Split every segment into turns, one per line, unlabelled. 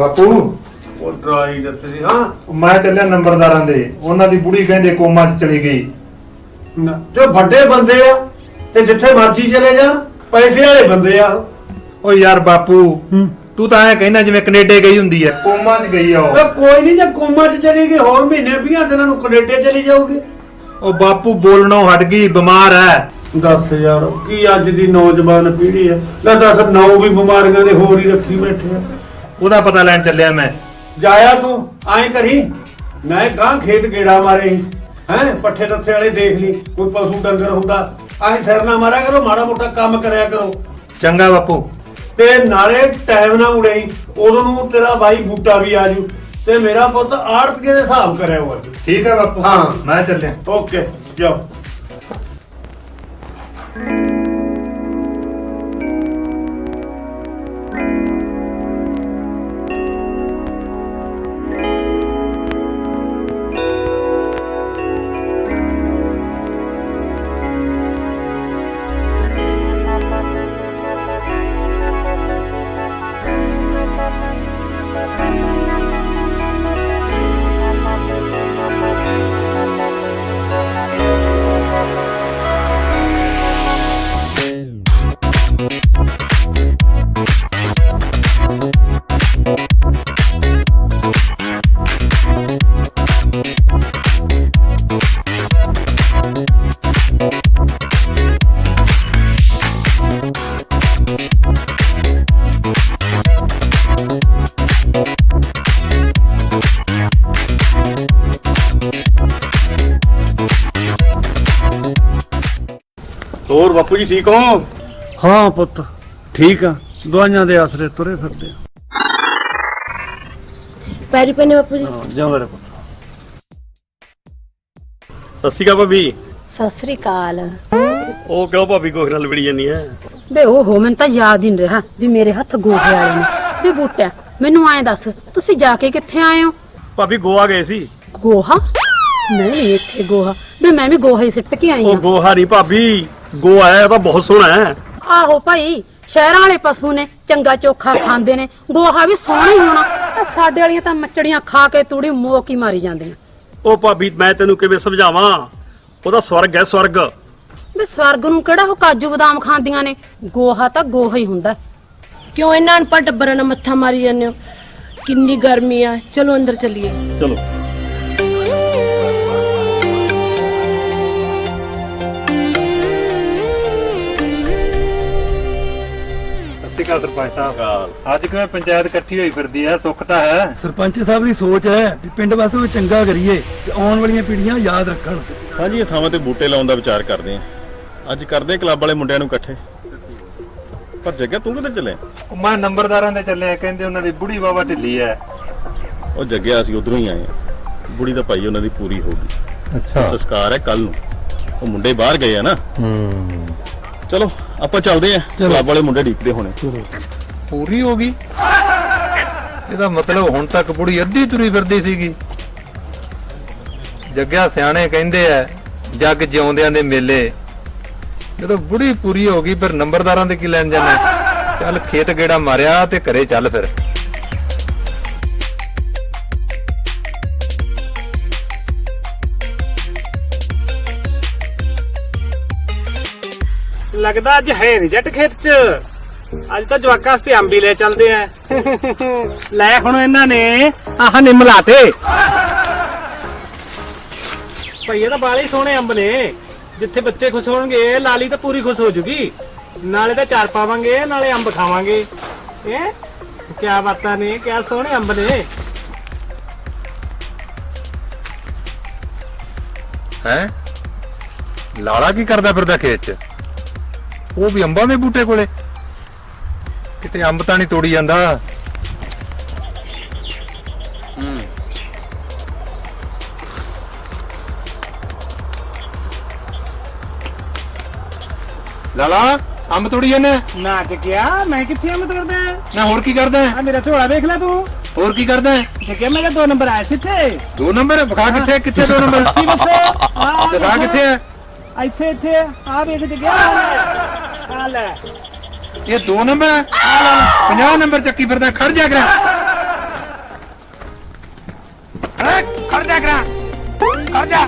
ਬਾਪੂ।
ਉਹ ਡਰਾਈ ਦਿੱਤੇ ਸੀ ਹਾਂ।
ਮੈਂ ਚੱਲਿਆ ਨੰਬਰਦਾਰਾਂ ਦੇ। ਉਹਨਾਂ ਦੀ ਬੁੜੀ ਕਹਿੰਦੇ ਕੋਮਾ 'ਚ ਚਲੀ ਗਈ।
ਨਾ, ਜੋ ਵੱਡੇ ਬੰਦੇ ਆ ਤੇ ਜਿੱਥੇ ਮਰਜ਼ੀ ਚਲੇ ਜਾਣ ਪੈਸੇ ਵਾਲੇ ਬੰਦੇ ਆ।
ਓ ਯਾਰ ਬਾਪੂ ਤੂੰ ਤਾਂ ਐ ਕਹਿੰਦਾ ਜਿਵੇਂ ਕੈਨੇਡਾ ਗਈ ਹੁੰਦੀ ਐ। ਕੋਮਾ 'ਚ ਗਈ ਆ ਉਹ।
ਉਹ ਕੋਈ ਨਹੀਂ ਜੇ ਕੋਮਾ 'ਚ ਚਲੀ ਗਈ ਹੋਰ ਮਹੀਨੇ 20 ਦਿਨਾਂ ਨੂੰ ਕੈਨੇਡਾ ਚਲੀ ਜਾਊਗੀ।
ਉਹ ਬਾਪੂ ਬੋਲਣੋਂ ਹਟ ਗਈ ਬਿਮਾਰ ਐ।
ਦੱਸ ਯਾਰ ਕੀ ਅੱਜ ਦੀ ਨੌਜਵਾਨ ਪੀੜ੍ਹੀ ਆ ਲੈ ਦੱਸ ਨੌ ਵੀ ਬਿਮਾਰੀਆਂ ਦੇ ਹੋਰ ਹੀ ਰੱਖੀ ਬੈਠੇ ਆ।
ਉਹਦਾ ਪਤਾ ਲੈਣ ਚੱਲਿਆ ਮੈਂ।
ਜਾਇਆ ਤੂੰ? ਐਂ ਕਰੀ। ਮੈਂ ਗਾਂ ਖੇਤ ਗੇੜਾ ਮਾਰੇ ਹੈ? ਪੱਠੇ ਦੱਥੇ ਵਾਲੇ ਦੇਖ ਲਈ ਕੋਈ ਪਸ਼ੂ ਡੰਗਰ ਹੁੰਦਾ। ਐਂ ਸਿਰ ਨਾ ਮਾਰਿਆ ਕਰੋ ਮਾੜਾ ਮੋਟਾ ਕੰਮ ਕਰਿਆ ਕਰੋ।
ਚੰਗਾ ਬਾਪੂ।
ਤੇ ਨਾਲੇ ਟਾਈਮ ਨਾ ਉੜਾਈ ਉਦੋਂ ਨੂੰ ਤੇਰਾ ਬਾਈ ਬੂਟਾ ਵੀ ਆਜੂ ਤੇ ਮੇਰਾ ਪੁੱਤ ਆੜਤਕੇ ਦੇ ਹਿਸਾਬ ਕਰਿਆ ਉਹ ਅੱਜ।
ਠੀਕ ਹੈ ਬਾਪੂ।
ਹਾਂ।
ਮੈਂ ਚੱਲਿਆ।
ਓਕੇ ਜਾਓ। ਹੋਰ ਬਾਪੂ ਜੀ ਠੀਕ ਹੋ? ਹਾਂ ਪੁੱਤ ਠੀਕ ਆ। ਦਵਾਈਆਂ ਦੇ ਆਸਰੇ ਤੁਰੇ ਫਿਰਦੇ ਆ।
ਪੈਰੀ ਪੈਨੇ ਬਾਪੂ ਜੀ।
ਹਾਂ ਜਾ ਮੇਰੇ ਪੁੱਤ। ਸਤਿ ਸ਼੍ਰੀ ਅਕਾਲ ਭਾਬੀ।
ਸਤਿ ਸ੍ਰੀ ਅਕਾਲ।
ਉਹ ਕਿਉਂ ਭਾਬੀ ਕੋਖ ਨਾਲ ਲੜੀ ਜਾਂਦੀ ਐ?
ਬੇ ਉਹ ਮੈਨੂੰ ਤਾਂ ਯਾਦ ਹੀ ਨਹੀਂ ਰਿਹਾ ਵੀ ਮੇਰੇ ਹੱਥ ਗੋਹੇ ਵਾਲੇ ਨੇ। ਵੀ ਬੂਟਿਆ ਮੈਨੂੰ ਐਂ ਦੱਸ ਤੁਸੀਂ ਜਾ ਕੇ ਕਿੱਥੇ ਆਏ ਹੋ?
ਭਾਬੀ ਗੋਆ ਗਏ ਸੀ।
ਗੋਹਾ? ਨਹੀਂ ਇੱਥੇ ਗੋਹਾ। ਵੀ ਮੈਂ ਵੀ ਗੋਹਾ ਹੀ ਸਿੱਟ ਕੇ ਆਈ
ਉਹ
ਆ
ਗੋਹਾ ਨਹੀਂ ਭਾਬੀ। ਗੋਆ ਹੈ ਤਾਂ ਬਹੁਤ ਸੋਹਣਾ ਹੈ।
ਆਹੋ ਭਾਈ ਸ਼ਹਿਰਾਂ ਵਾਲੇ ਪਸ਼ੂ ਨੇ ਚੰਗਾ ਚੋਖਾ ਖਾਂਦੇ ਨੇ ਗੋਹਾ ਵੀ ਸੋਹਣਾ ਹੀ ਹੋਣਾ ਤਾਂ ਸਾਡੇ ਵਾਲੀਆਂ ਤਾਂ ਮੱਚੜੀਆਂ ਖਾ ਕੇ ਤੂੜੀ ਮੋਕ ਹੀ ਮਾਰੀ ਜਾਂਦੀਆਂ
ਉਹ ਭਾਬੀ ਮੈਂ ਤੈਨੂੰ ਕਿਵੇਂ ਸਮਝਾਵਾਂ? ਉਹਦਾ ਸਵਰਗ ਹੈ ਸਵਰਗ।
ਵੀ ਸਵਰਗ ਨੂੰ ਕਿਹੜਾ ਉਹ ਕਾਜੂ ਬਦਾਮ ਖਾਂਦੀਆਂ ਨੇ? ਗੋਹਾ ਤਾਂ ਗੋਹਾ ਹੀ ਹੁੰਦਾ।
ਕਿਉਂ ਇਹਨਾਂ ਅਨਪੜ੍ਹ ਟੱਬਰਾਂ ਨਾਲ ਮੱਥਾ ਮਾਰੀ ਜਾਂਦੇ ਹੋ? ਕਿੰਨੀ ਗਰਮੀ ਆ। ਚਲੋ ਅੰਦਰ ਚੱਲੀਏ।
ਚਲੋ।
ਸਤਿ ਸ਼੍ਰੀ ਅਕਾਲ ਸਰਪੰਚ ਸਾਹਿਬ। ਅੱਜ ਕਿਵੇਂ ਪੰਚਾਇਤ ਇਕੱਠੀ ਹੋਈ ਫਿਰਦੀ ਐ ਸੁੱਖ ਤਾਂ ਹੈ?
ਸਰਪੰਚ ਸਾਹਿਬ ਦੀ ਸੋਚ ਹੈ ਵੀ ਪਿੰਡ ਵਾਸਤੇ ਉਹ ਚੰਗਾ ਕਰੀਏ ਤੇ ਆਉਣ ਵਾਲੀਆਂ ਪੀੜ੍ਹੀਆਂ ਯਾਦ ਰੱਖਣ।
ਸਾਂਝੀਆਂ ਥਾਵਾਂ ਤੇ ਬੂਟੇ ਲਾਉਣ ਦਾ ਵਿਚਾਰ ਕਰਦੇ ਆਂ ਅੱਜ ਕਰਦੇ ਕਲੱਬ ਵਾਲੇ ਮੁੰਡਿਆਂ ਨੂੰ ਇਕੱਠੇ। ਪਰ ਜੱਗਾ ਤੂੰ ਕਿੱਧਰ ਚੱਲੇ?
ਮੈਂ ਨੰਬਰਦਾਰਾਂ ਦੇ ਚੱਲਿਆ ਕਹਿੰਦੇ ਉਹਨਾਂ ਦੀ ਬੁੜੀ ਬਾਬਾ ਢਿੱਲੀ ਐ
ਉਹ ਜੱਗਿਆ ਅਸੀਂ ਉਧਰੋਂ ਹੀ ਆਏ ਆਂ ਬੁੜੀ ਦਾ ਭਾਈ ਉਹਨਾਂ ਦੀ ਪੂਰੀ ਹੋ ਗਈ।
ਅੱਛਾ।
ਸੰਸਕਾਰ ਹੈ ਕੱਲ ਨੂੰ। ਉਹ ਮੁੰਡੇ ਬਾਹਰ ਗਏ ਆ ਨਾ। ਚਲੋ ਆਪਾਂ ਚੱਲਦੇ ਆਂ ਕਲੱਬ ਵਾਲੇ ਮੁੰਡੇ ਢੀਕਦੇ ਹੋਣੇ।
ਪੂਰੀ ਹੋ ਗਈ। ਇਹਦਾ ਮਤਲਬ ਹੁਣ ਤੱਕ ਬੁੜੀ ਅੱਧੀ ਤੁਰੀ ਫਿਰਦੀ ਸੀਗੀ। ਜੱਗਿਆ ਸਿਆਣੇ ਕਹਿੰਦੇ ਐ ਜੱਗ ਜਿਉਂਦਿਆਂ ਦੇ ਮੇਲੇ। ਜਦੋਂ ਬੁੜੀ ਪੂਰੀ ਹੋ ਗਈ ਫਿਰ ਨੰਬਰਦਾਰਾਂ ਦੇ ਕੀ ਲੈਣ ਜਾਣਾ? ਚੱਲ ਖੇਤ ਗੇੜਾ ਮਾਰਿਆ ਤੇ ਘਰੇ ਚੱਲ ਫਿਰ।
ਲੱਗਦਾ ਅੱਜ ਹੈ ਨਹੀਂ ਜੱਟ ਖੇਤ 'ਚ। ਅੱਜ ਤਾਂ ਜਵਾਕਾਂ ਵਾਸਤੇ ਅੰਬ ਹੀ ਲੈ ਚੱਲਦੇ ਆ। ਲੈ ਹੁਣ ਇਹਨਾਂ ਨੇ ਆਹ ਨਿੰਮ ਲਾਤੇ। ਭਈ ਇਹ ਤਾਂ ਬਾਲੇ ਸੋਹਣੇ ਅੰਬ ਨੇ। ਜਿੱਥੇ ਬੱਚੇ ਖੁਸ਼ ਹੋਣਗੇ ਲਾਲੀ ਤਾਂ ਪੂਰੀ ਖੁਸ਼ ਹੋ ਜੂਗੀ। ਨਾਲੇ ਤਾਂ ਚਾਰ ਪਾਵਾਂਗੇ ਨਾਲੇ ਅੰਬ ਖਾਵਾਂਗੇ। ਇਹ ਕੀ ਬਾਤਾਂ ਨੇ ਕਿਆ ਸੋਹਣੇ ਅੰਬ ਨੇ।
ਹੈ? ਲਾਲਾ ਕੀ ਕਰਦਾ ਫਿਰਦਾ ਖੇਤ 'ਚ? ਉਹ ਵੀ ਅੰਬਾਂ ਦੇ ਬੂਟੇ ਕੋਲੇ। ਕਿਤੇ ਅੰਬ ਤਾਂ ਨਹੀਂ ਤੋੜੀ ਜਾਂਦਾ। ਲਾਲਾ ਅੰਬ ਤੋੜੀ ਜਾਂਦਾ?
ਨਾ ਟਕਿਆ ਮੈਂ ਕਿੱਥੇ ਅੰਬ ਤੋੜਦਾ?
ਨਾ ਹੋਰ ਕੀ ਕਰਦਾ?
ਆ ਮੇਰਾ ਝੋਲਾ ਦੇਖ ਲੈ ਤੂੰ।
ਹੋਰ ਕੀ ਕਰਦਾ?
ਟਕਿਆ ਮੇਰੇ ਦੋ ਨੰਬਰ ਆਏ ਸੀ ਇੱਥੇ।
ਦੋ ਨੰਬਰ? ਵਿਖਾ ਕਿੱਥੇ ਕਿੱਥੇ ਦੋ ਨੰਬਰ?
ਕੀ ਦੱਸੋ ਆ
ਦਿਖਾ ਕਿੱਥੇ ਹੈ
ਇੱਥੇ ਇੱਥੇ ਆ ਵੇਖ ਤੇ ਗਿਆ। ਆ ਲੈ।
ਇਹ ਦੋ ਨੰਬਰ ਹੈ? 50 ਨੰਬਰ ਚੱਕੀ ਫਿਰਦਾ, ਖੜ ਜਾ ਕਰਾ।
ਅਰੇ ਖੜ ਜਾ ਕਰਾ। ਖੜ ਜਾ।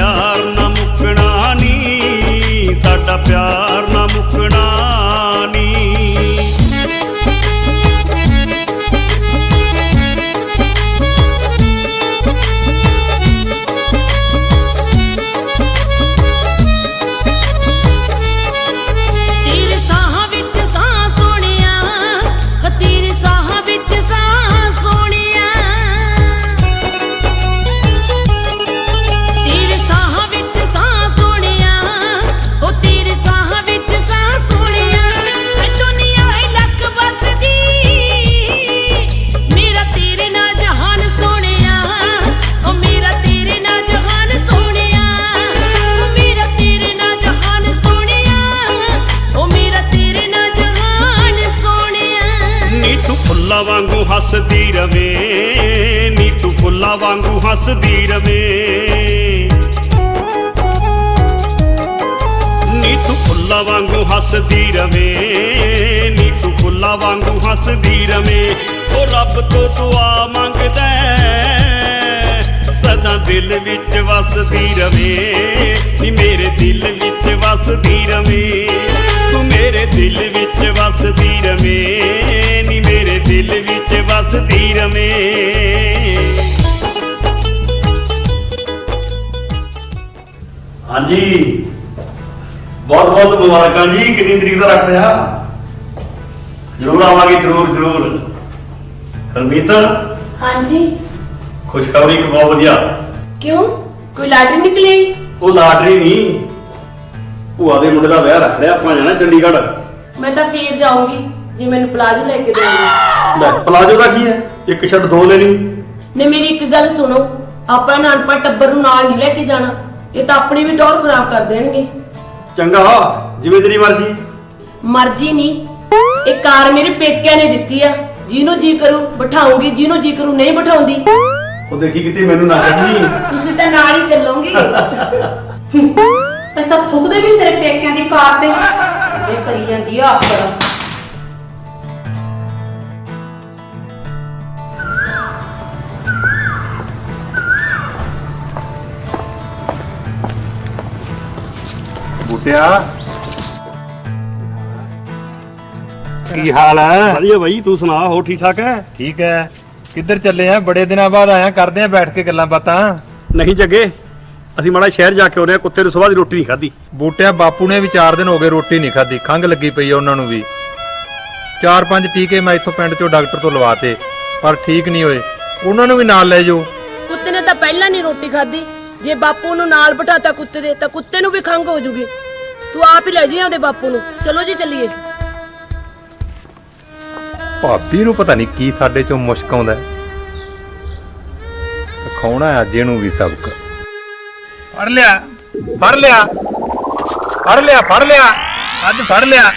ਉਹ ਹੱਸਦੀ ਉਹ ਰੱਬ ਤੋਂ ਦੁਆ ਮੰਗਦਾ ਸਦਾ ਦਿਲ ਵਿੱਚ ਵਸਦੀ ਰਵੇ, ਨੀ ਮੇਰੇ ਦਿਲ ਵਿੱਚ ਵਸਦੀ ਰਵੇ। ਤੂੰ ਮੇਰੇ ਦਿਲ ਵਿੱਚ ਵਸਦੀ ਰਵੇ, ਨੀ ਮੇਰੇ ਦਿਲ ਵਿੱਚ ਵਸਦੀ ਰਵੇ। ਹਾਂਜੀ। ਬਹੁਤ ਬਹੁਤ ਮੁਬਾਰਕਾਂ ਜੀ, ਕਿੰਨੀ ਤਰੀਕ ਦਾ ਰੱਖ ਰਿਹਾ ਜਰੂਰ ਆਵਾਂਗੇ, ਜਰੂਰ ਜਰੂਰ। ਰਣਮੀਤ
ਹਾਂਜੀ।
ਖੁਸ਼ਖਬਰੀ ਇੱਕ ਬਹੁਤ ਵਧੀਆ।
ਕਿਉਂ? ਕੋਈ ਲਾਟਰੀ ਨਿਕਲੀ?
ਉਹ ਲਾਟਰੀ ਨਹੀਂ। ਭੂਆ ਦੇ ਮੁੰਡੇ ਦਾ ਵਿਆਹ ਰੱਖ ਲਿਆ ਆਪਾਂ ਜਾਣਾ ਚੰਡੀਗੜ੍ਹ।
ਮੈਂ ਤਾਂ ਫੇਰ ਜਾਊਂਗੀ ਜੇ ਮੈਨੂੰ ਪਲਾਜ਼ੋ ਲੈ ਕੇ ਦੇਣਗੇ
ਲੈ ਪਲਾਜੋ ਦਾ ਕੀ ਹੈ? ਇੱਕ ਛੱਡ ਦੋ ਲੈ ਲਈ।
ਨੇ ਮੇਰੀ ਇੱਕ ਗੱਲ ਸੁਣੋ। ਆਪਾਂ ਨਾ ਅਨਪੜ੍ਹ ਟੱਬਰ ਨੂੰ ਨਾਲ ਨਹੀਂ ਲੈ ਕੇ ਜਾਣਾ। ਇਹ ਤਾਂ ਆਪਣੀ ਵੀ ਟੌਰ ਖਰਾਬ ਕਰ ਦੇਣਗੇ।
ਚੰਗਾ ਜਿਵੇਂ ਤੇਰੀ ਮਰਜ਼ੀ।
ਮਰਜ਼ੀ ਨਹੀਂ। ਇਹ ਕਾਰ ਮੇਰੇ ਪੇਕਿਆਂ ਨੇ ਦਿੱਤੀ ਆ। ਜਿਹਨੂੰ ਜੀ ਕਰੂ ਬਿਠਾਉਂਗੀ ਜਿਹਨੂੰ ਜੀ ਕਰੂ ਨਹੀਂ ਬਿਠਾਉਂਦੀ।
ਉਹ ਦੇਖੀ ਕਿਤੇ ਮੈਨੂੰ ਨਾ ਕੱਢੀ
ਤੁਸੀਂ ਤਾਂ ਨਾਲ ਹੀ ਚੱਲੋਗੇ।
ਅਸੀਂ ਤਾਂ ਥੁੱਕਦੇ ਵੀ ਤੇਰੇ ਪੇਕਿਆਂ ਦੀ ਕਾਰ ਤੇ। ਇਹ ਕਰੀ ਜਾਂਦੀ ਆ ਆਫਰ
ਬੂਟਿਆ ਕੀ ਹਾਲ ਹੈ?
ਵਧੀਆ ਬਾਈ ਤੂੰ ਸੁਣਾ ਹੋ ਠੀਕ ਠਾਕ ਹੈ?
ਠੀਕ ਹੈ। ਕਿੱਧਰ ਚੱਲੇ ਆ? ਬੜੇ ਦਿਨਾਂ ਬਾਅਦ ਆਇਆ ਕਰਦੇ ਆ ਬੈਠ ਕੇ ਗੱਲਾਂ ਬਾਤਾਂ।
ਨਹੀਂ ਜੱਗੇ ਅਸੀਂ ਮਾੜਾ ਸ਼ਹਿਰ ਜਾ ਕੇ ਆਉਨੇ ਆ ਕੁੱਤੇ ਨੂੰ ਸਵੇਰ ਦੀ ਰੋਟੀ ਨਹੀਂ ਖਾਧੀ।
ਬੂਟਿਆ ਬਾਪੂ ਨੇ ਵੀ 4 ਦਿਨ ਹੋ ਗਏ ਰੋਟੀ ਨਹੀਂ ਖਾਧੀ ਖੰਘ ਲੱਗੀ ਪਈ ਆ ਉਹਨਾਂ ਨੂੰ ਵੀ। ਚਾਰ ਪੰਜ ਟੀਕੇ ਮੈਂ ਇੱਥੋਂ ਪਿੰਡ ਚੋਂ ਡਾਕਟਰ ਤੋਂ ਲਵਾਤੇ ਪਰ ਠੀਕ ਨਹੀਂ ਹੋਏ। ਉਹਨਾਂ ਨੂੰ ਵੀ ਨਾਲ ਲੈ ਜਾਓ।
ਕੁੱਤੇ ਨੇ ਤਾਂ ਪਹਿਲਾਂ ਨਹੀਂ ਰੋਟੀ ਖਾਧੀ। ਜੇ ਬਾਪੂ ਨੂੰ ਨਾਲ ਬਿਠਾਤਾ ਕੁੱਤੇ ਦੇ ਤਾਂ ਕੁੱਤੇ ਨੂੰ ਵੀ ਖੰਘ ਹੋ ਜੂਗੀ। ਤੂੰ ਆਪ ਹੀ ਲੈ ਜੀ ਆਪਦੇ ਬਾਪੂ ਨੂੰ। ਚਲੋ ਜੀ ਚੱਲੀਏ।
ਭਾਬੀ ਨੂੰ ਪਤਾ ਨਹੀਂ ਕੀ ਸਾਡੇ ਚੋਂ ਮੁਸ਼ਕ ਆਉਂਦਾ ਖਾਉਣਾ ਅੱਜ ਇਹਨੂੰ ਵੀ ਸਬਕ। ਫੜ ਲਿਆ ਫੜ ਲਿਆ ਫੜ ਲਿਆ ਫੜ ਲਿਆ ਅੱਜ ਫੜ ਲਿਆ।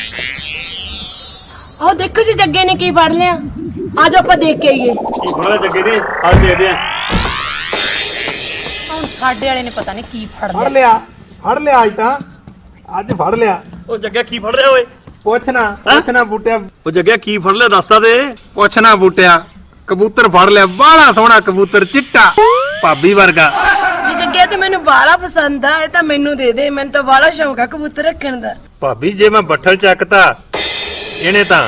ਆਹ ਦੇਖੋ ਜੀ ਜੱਗੇ ਨੇ ਕੀ ਫੜ ਲਿਆ। ਅੱਜ ਆਪਾਂ ਦੇਖ ਕੇ ਆਈਏ।
ਕੀ ਜੱਗੇ ਦੇ ਅੱਜ ਦੇਖਦੇ ਆ।
ਹੁਣ ਸਾਡੇ ਵਾਲੇ ਨੇ ਪਤਾ ਨਹੀਂ ਕੀ ਫੜ ਲਿਆ।
ਫੜ ਲਿਆ ਫੜ ਲਿਆ ਅੱਜ ਤਾਂ। ਅੱਜ ਫੜ ਲਿਆ।
ਉਹ ਜੱਗਾ ਕੀ ਫੜ ਰਿਹਾ ਓਏ?
ਪੁੱਛਣਾ ਪੁੱਛਣਾ ਬੂਟਿਆ।
ਉਹ ਜੱਗਿਆ ਕੀ ਫੜ ਲਿਆ ਦੱਸਦਾ ਦੇ।
ਪੁੱਛਣਾ ਬੂਟਿਆ ਕਬੂਤਰ ਫੜ ਲਿਆ ਬਾਹਲਾ ਸੋਹਣਾ ਕਬੂਤਰ ਚਿੱਟਾ ਭਾਬੀ ਵਰਗਾ।
ਜੀ ਜੱਗਿਆ ਤੇ ਮੈਨੂੰ ਬਾਲਾ ਪਸੰਦ ਆ ਇਹ ਤਾਂ ਮੈਨੂੰ ਦੇ ਦੇ ਮੈਨੂੰ ਤਾਂ ਬਾਲਾ ਸ਼ੌਂਕ ਆ ਕਬੂਤਰ ਰੱਖਣ ਦਾ।
ਭਾਬੀ ਜੇ ਮੈਂ ਬੱਠਲ ਚੱਕਤਾ ਇਹਨੇ ਤਾਂ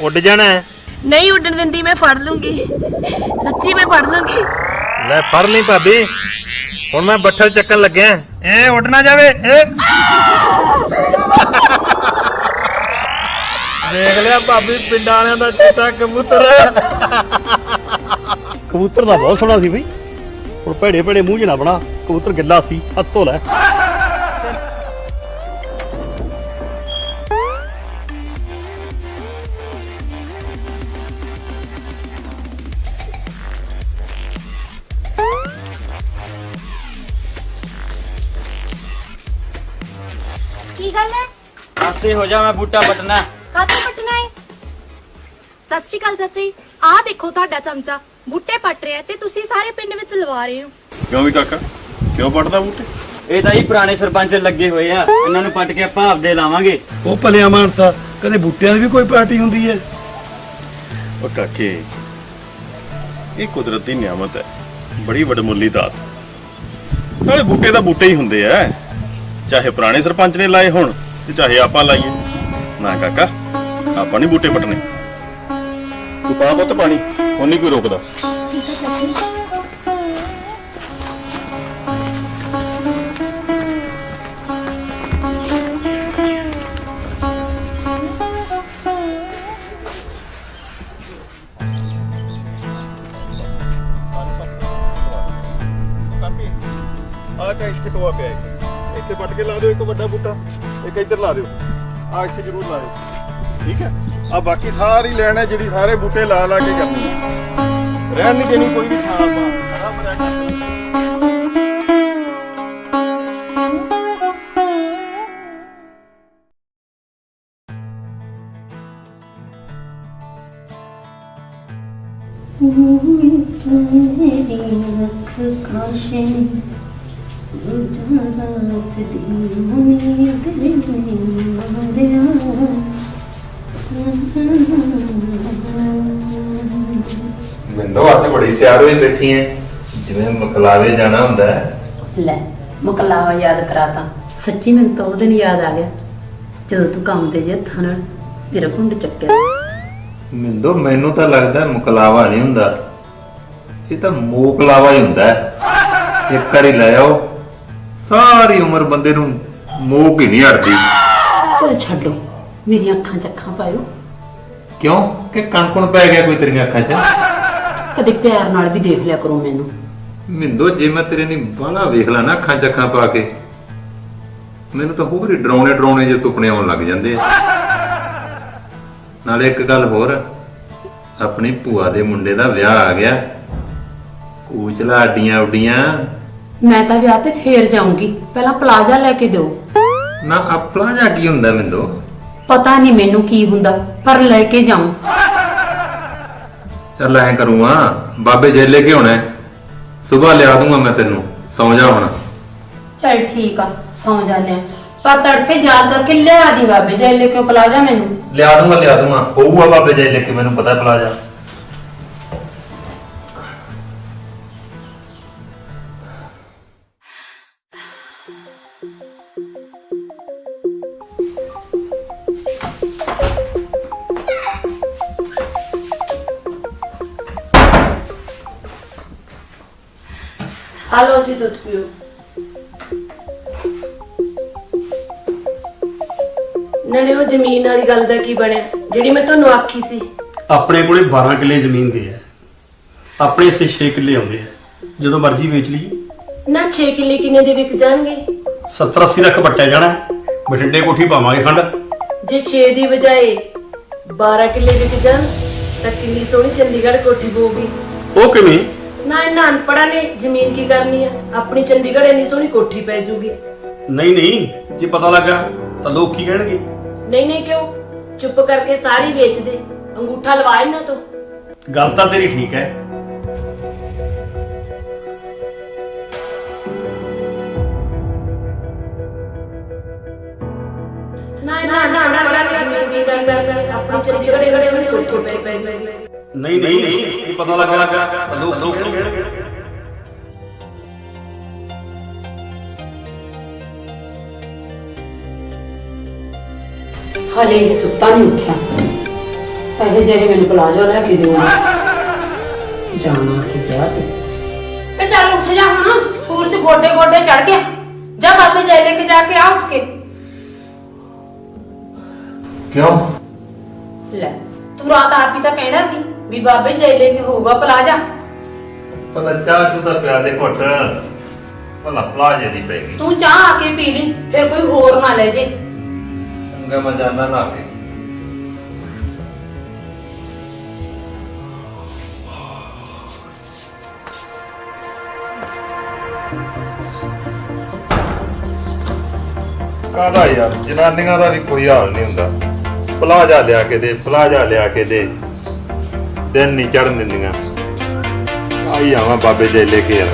ਉੱਡ ਜਾਣਾ ਹੈ।
ਨਹੀਂ ਉੱਡਣ ਦਿੰਦੀ ਮੈਂ ਫੜ ਲੂੰਗੀ। ਸੱਚੀ ਮੈਂ ਫੜ ਲੂੰਗੀ।
ਲੈ ਫੜ ਲਈ ਭਾਬੀ। ਹੁਣ ਮੈਂ ਬੱਠਲ ਚੱਕਣ ਲੱਗਿਆ। ਇਹ ਉੱਡ ਨਾ ਜਾਵੇ ਇਹ। ਦੇਖ ਲਿਆ ਭਾਬੀ ਪਿੰਡਾਂ ਵਾਲਿਆਂ ਦਾ ਚਿੱਟਾ ਕਬੂਤਰ।
ਕਬੂਤਰ ਦਾ ਬਹੁਤ ਸੋਹਣਾ ਸੀ ਬਈ। ਹੁਣ ਭੇੜੇ ਭੇੜੇ ਮੂੰਹ ਨਾ ਬਣਾ ਕਬੂਤਰ ਗਿੱਲਾ ਸੀ ਹੱਥੋਂ ਲੈ।
ਕੀ ਗੱਲ ਹੈ?
ਪਾਸੇ ਹੋ ਜਾ ਮੈਂ ਬੂਟਾ
ਹੈ ਸਤਿ ਸ਼੍ਰੀ ਅਕਾਲ ਚਾਚੀ। ਆਹ ਦੇਖੋ ਤੁਹਾਡਾ ਚਮਚਾ। ਬੂਟੇ ਪਟ ਰਿਹਾ ਤੇ ਤੁਸੀਂ ਸਾਰੇ ਪਿੰਡ ਵਿੱਚ ਲਵਾ ਰਹੇ ਹੋ।
ਕਿਉਂ ਵੀ ਕਾਕਾ? ਕਿਉਂ ਪੜਦਾ ਬੂਟੇ?
ਇਹ ਤਾਂ ਹੀ ਪੁਰਾਣੇ ਸਰਪੰਚ ਲੱਗੇ ਹੋਏ ਆ। ਇਹਨਾਂ ਨੂੰ ਪੱਟ ਕੇ ਆਪਾਂ ਆਪਦੇ ਲਾਵਾਂਗੇ।
ਉਹ ਭਲਿਆ ਮਾਨਸਾ ਕਦੇ ਬੂਟਿਆਂ ਦੀ ਵੀ ਕੋਈ ਪਾਰਟੀ ਹੁੰਦੀ ਹੈ?
ਉਹ ਕਾਕੇ ਇਹ ਕੁਦਰਤੀ ਨਿਆਮਤ ਹੈ। ਬੜੀ ਵਡਮੁੱਲੀ ਦਾਤ। ਨਾਲੇ ਬੂਟੇ ਦਾ ਬੂਟੇ ਹੀ ਹੁੰਦੇ ਆ। ਚਾਹੇ ਪੁਰਾਣੇ ਸਰਪੰਚ ਨੇ ਲਾਏ ਹੋਣ ਤੇ ਚਾਹੇ ਆਪਾਂ ਲਾਈਏ। ਨਾ ਕਾਕਾ ਆਪਾਂ ਨਹੀਂ ਬੂਟੇ ਪਟਨੇ ਤੂੰ ਪਾ ਪੁੱਤ ਪਾਣੀ, ਹੁਣ ਨਹੀਂ ਕੋਈ ਰੋਕਦਾ।
ਠੀਕ ਹੈ ਚਾਚੀ
ਆ ਤਾਂ ਇੱਥੇ ਟੋਆ ਪਿਆ ਇੱਕ। ਇੱਥੇ ਵੱਟ ਕੇ ਲਾ ਦਿਓ, ਇੱਕ ਵੱਡਾ ਬੂਟਾ, ਇੱਕ ਇੱਧਰ ਲਾ ਦਿਓ। ਆਹ ਇੱਥੇ ਜ਼ਰੂਰ ਲਾ ਦਿਓ। ਠੀਕ ਹੈ? ਆ ਬਾਕੀ ਸਾਰੀ ਲੈਣ ਹੈ ਜਿਹੜੀ ਸਾਰੇ ਬੂਟੇ ਲਾ ਲਾ ਕੇ ਕਰਨੀ ਹੈ ਰਹਿਣ ਨਹੀਂ ਦੇਣੀ ਕੋਈ ਵੀ ਥਾਂ ਆਪਾਂ ਹਰਾ ਭਰਾ ਕਰ
ਮਿੰਦੋ ਅੱਜ ਬੜੀ ਤਿਆਰ ਹੋਈ ਬੈਠੀ ਐ। ਜਿਵੇਂ ਮਕਲਾਵੇ ਜਾਣਾ ਹੁੰਦਾ ਹੈ
ਲੈ ਮੁਕਲਾਵਾ ਯਾਦ ਕਰਾਤਾ। ਸੱਚੀ ਮੈਨੂੰ ਤਾਂ ਉਹ ਦਿਨ ਯਾਦ ਆ ਗਿਆ। ਜਦੋਂ ਤੂੰ ਕੰਮ ਤੇ ਜੇ ਹੱਥਾਂ ਨਾਲ ਮੇਰਾ ਘੁੰਡ ਚੱਕਿਆ ਸੀ।
ਮਿੰਦੋ ਮੈਨੂੰ ਤਾਂ ਲੱਗਦਾ ਮੁਕਲਾਵਾ ਨਹੀਂ ਹੁੰਦਾ। ਇਹ ਤਾਂ ਮੋਕਲਾਵਾ ਹੀ ਹੁੰਦਾ ਹੈ ਇੱਕ ਵਾਰੀ ਲੈ ਆਓ। ਸਾਰੀ ਉਮਰ ਬੰਦੇ ਨੂੰ ਮੋਕ ਹੀ ਨਹੀਂ ਹਟਦੀ।
ਚਲ ਛੱਡੋ ਮੇਰੀਆਂ ਅੱਖਾਂ 'ਚ ਅੱਖਾਂ ਪਾਇਓ।
ਕਿਉਂ? ਕਿ ਕਣਕਣ ਪੈ ਗਿਆ ਕੋਈ ਤੇਰੀਆਂ ਅੱਖਾਂ 'ਚ?
ਕਦੇ ਪਿਆਰ ਨਾਲ ਵੀ ਦੇਖ ਲਿਆ ਕਰੋ ਮੈਨੂੰ।
ਮਿੰਦੋ ਜੇ ਮੈਂ ਤੇਰੇ ਨਹੀਂ ਬਾਹਲਾ ਵੇਖ ਲਾ ਨਾ ਅੱਖਾਂ 'ਚ ਅੱਖਾਂ ਪਾ ਕੇ ਮੈਨੂੰ ਤਾਂ ਹੋਰ ਹੀ ਡਰਾਉਣੇ ਡਰਾਉਣੇ ਜਿਹੇ ਸੁਪਨੇ ਆਉਣ ਲੱਗ ਜਾਂਦੇ ਆ। ਨਾਲੇ ਇੱਕ ਗੱਲ ਹੋਰ ਆਪਣੀ ਭੂਆ ਦੇ ਮੁੰਡੇ ਦਾ ਵਿਆਹ ਆ ਗਿਆ। ਕੂਚਲਾ ਅੱਡੀਆਂ ਉੱਡੀਆਂ।
ਮੈਂ ਤਾਂ ਵਿਆਹ ਤੇ ਫੇਰ ਜਾਊਂਗੀ। ਪਹਿਲਾਂ ਪਲਾਜ਼ਾ ਲੈ ਕੇ ਦਿਓ।
ਨਾ ਆਪਣਾ ਜਾ ਕੀ ਹੁੰਦਾ ਮਿੰਦੋ?
ਪਤਾ ਨਹੀਂ ਮੈਨੂੰ ਕੀ ਹੁੰਦਾ ਪਰ ਲੈ ਕੇ ਜਾਊਂ
ਚੱਲ ਐਂ ਕਰੂੰਗਾ ਬਾਬੇ ਜੇਲੇ ਕੇ ਹੋਣਾ ਸਵੇਰ ਲਿਆ ਦੂੰਗਾ ਮੈਂ ਤੈਨੂੰ ਸੌਂ ਜਾ ਹੁਣ।
ਚਲ ਠੀਕ ਆ ਸੌ ਆ ਪਰ ਤੜਕੇ ਯਾਦ ਕਰਕੇ ਲਿਆ ਦੀ ਬਾਬੇ ਜੈ ਲੈ ਕੇ ਪਲਾਜ਼ਾ ਮੈਨੂੰ।
ਲਿਆ ਦੂੰਗਾ ਲਿਆ ਦੂੰਗਾ। ਹੋਊਗਾ ਬਾਬੇ ਜੇਲੇ ਕੇ ਮੈਨੂੰ ਪਤਾ ਪਲਾ ਜਾ
ਆ ਲਓ ਜੀ ਦੁੱਧ ਪੀਓ ਨਾਲੇ ਉਹ ਜ਼ਮੀਨ ਵਾਲੀ ਗੱਲ ਦਾ ਕੀ ਬਣਿਆ ਜਿਹੜੀ ਮੈਂ ਤੁਹਾਨੂੰ ਆਖੀ ਸੀ
ਆਪਣੇ ਕੋਲੇ 12 ਕਿੱਲੇ ਜ਼ਮੀਨ ਦੇ ਆ। ਆਪਣੇ ਸੇ 6 ਕਿੱਲੇ ਆਉਂਦੇ ਆ। ਜਦੋਂ ਮਰਜ਼ੀ ਵੇਚ ਲਈਏ।
ਨਾ 6 ਕਿੱਲੇ ਕਿੰਨੇ ਦੇ ਵਿਕ ਜਾਣਗੇ?
70 80 ਲੱਖ ਵੱਟਿਆ ਜਾਣਾ। ਬਠਿੰਡੇ ਕੋਠੀ ਪਾਵਾਂਗੇ ਖੰਡ।
ਜੇ 6 ਦੀ ਬਜਾਏ 12 ਕਿੱਲੇ ਵਿਕ ਜਾਣ ਤਾਂ ਕਿੰਨੀ ਸੋਹਣੀ ਚੰਡੀਗੜ੍ਹ ਕੋਠੀ ਪਊਗੀ
ਉਹ ਕਿਵੇਂ?
ਨਾ ਇਹਨਾਂ ਅਨਪੜਾਂ ਨੇ ਜ਼ਮੀਨ ਕੀ ਕਰਨੀ ਆ? ਆਪਣੀ ਚੰਡੀਗੜ੍ਹ ਇੰਨੀ ਸੋਹਣੀ ਕੋਠੀ ਪੈ ਜੂਗੀ।
ਨਹੀਂ ਨਹੀਂ ਜੇ ਪਤਾ ਲੱਗਾ ਤਾਂ ਲੋਕ ਕੀ ਕਹਿਣਗੇ?
ਨਹੀਂ ਨਹੀਂ ਕਿਉਂ? ਚੁੱਪ ਕਰਕੇ ਸਾਰੀ ਵੇਚ ਦੇ ਅੰਗੂਠਾ ਲਵਾ ਇਹਨਾਂ ਤੋਂ।
ਗੱਲ ਤਾਂ ਤੇਰੀ ਠੀਕ ਹੈ।
ਨਾ ਬਣਾ ਬਣਾ ਕੇ ਜ਼ਮੀਨ ਦੀ ਗੱਲ ਕਰ ਆਪਣੀ ਝਗੜੇ ਗੜੇ ਵਿੱਚ ਉੱਠੋ ਪੈ ਪੈ
ਨਹੀਂ ਨਹੀਂ ਕੀ ਪਤਾ ਲੱਗਾ? ਲੋਕ ਲੋਕ
ਹਲੇ ਇਹ ਸੁੱਤਾ ਨਹੀਂ ਉੱਠਿਆ। ਇਹ ਜਿਹੇ ਮੈਨੂੰ ਪਲਾਜੋ ਲੈ ਕੇ ਦਿਓ। ਜਾਣਾ ਕਿ ਵਿਆਹ ਤੇ? ਵੇ ਚੱਲ ਉੱਠ ਜਾ ਹੁਣ। ਸੂਰਜ ਗੋਡੇ ਗੋਡੇ ਚੜ ਗਿਆ। ਜਾ ਬਾਬੇ ਜੈ ਲੈ ਕੇ ਜਾ ਕੇ ਆ ਉੱਠ ਕੇ।
ਕਿਉਂ?
ਲੈ ਤੂੰ ਰਾਤ ਆਪ ਹੀ ਤਾਂ ਕਹਿੰਦਾ ਸੀ। ਵੀ ਬਾਬੇ ਜੈ ਲੈ ਕੇ ਹੋਊਗਾ ਪਲਾਜਾ
ਭਲਾ ਚਾਹ ਤੂੰ ਤਾਂ ਪਿਆ ਦੇ ਘੁੱਟ। ਭਲਾ ਪਲਾਜੇ ਦੀ ਪੈ ਗਈ।
ਤੂੰ ਚਾਹ ਆ ਕੇ ਪੀ ਲਈ ਫਿਰ ਕੋਈ ਹੋਰ ਨਾ ਲੈ ਜੇ।
ਚੰਗਾ ਮੈਂ ਜਾਣਾ ਨਾ ਕੇ ਕਾਹਦਾ ਯਾਰ? ਜਨਾਨੀਆਂ ਦਾ ਵੀ ਕੋਈ ਹਾਲ ਨਹੀਂ ਹੁੰਦਾ। ਪਲਾਜਾ ਲਿਆ ਕੇ ਦੇ ਪਲਾਜਾ ਲਿਆ ਕੇ ਦੇ। ਦਿਨ ਨਹੀਂ ਚੜਨ ਦਿੰਦੀਆਂ। ਆਈ ਆਵਾਂ ਬਾਬੇ ਦੇ ਲੈ ਕੇ
ਆ